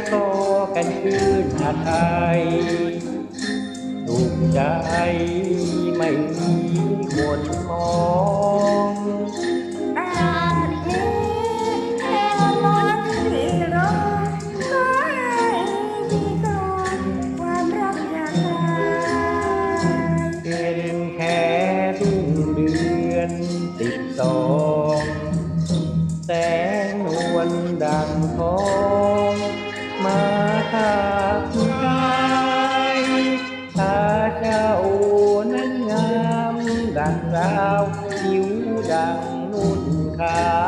กันชื่นอาไทยถูกใจไม่มีหมดมองตราดนี้แค่มนที่รอขอให้มีกรอนความรักอยากตายเป็นแค่ทุ่งเดือนสิบสองแสงนวลดังทอง มาทาคุณกายตาเจ้านั้นงามดังดาวผิวดังนุ่นขาว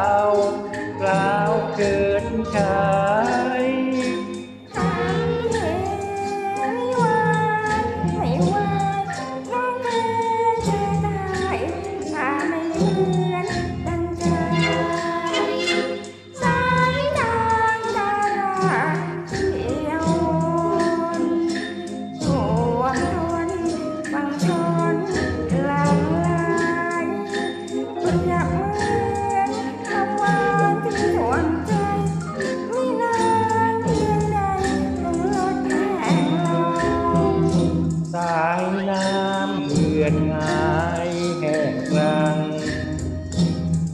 อนหายแห้งกรัง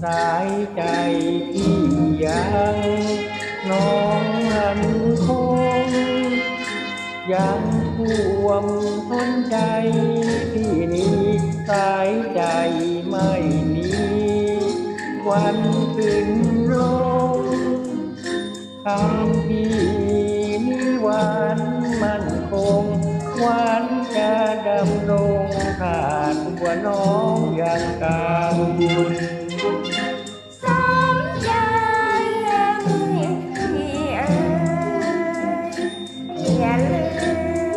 สายใจที่ยังน้องหันคงยังท่วมทนใจที่นี้สายใจไม่มีวันขึ้นลงคำพี่นี้หวานมั่นคงหวานจะดำรง ว่าน้องยังกางบุญสมใจมีพี่เอ๋ยอย่าลื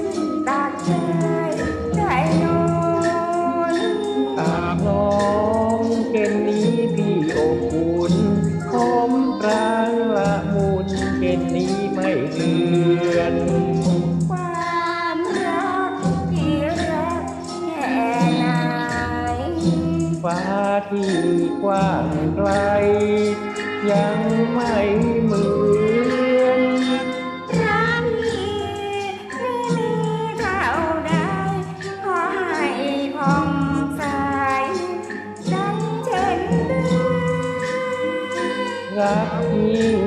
มตัดใจใจนอนหากน้องเป็นนี้พี่อบอุ่นคมปรางละมุนเป็นนี้ไม่เลือน ที่กว้างไกล ยังไม่เหมือนรักที่ไม่มีเท่าใดขอให้ผ่องใสดังเช่นเดือนรักจริง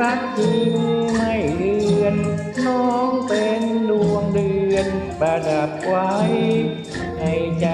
รักจริงไม่เลือน น้องเป็นดวงเดือนประดับไว้ในใจ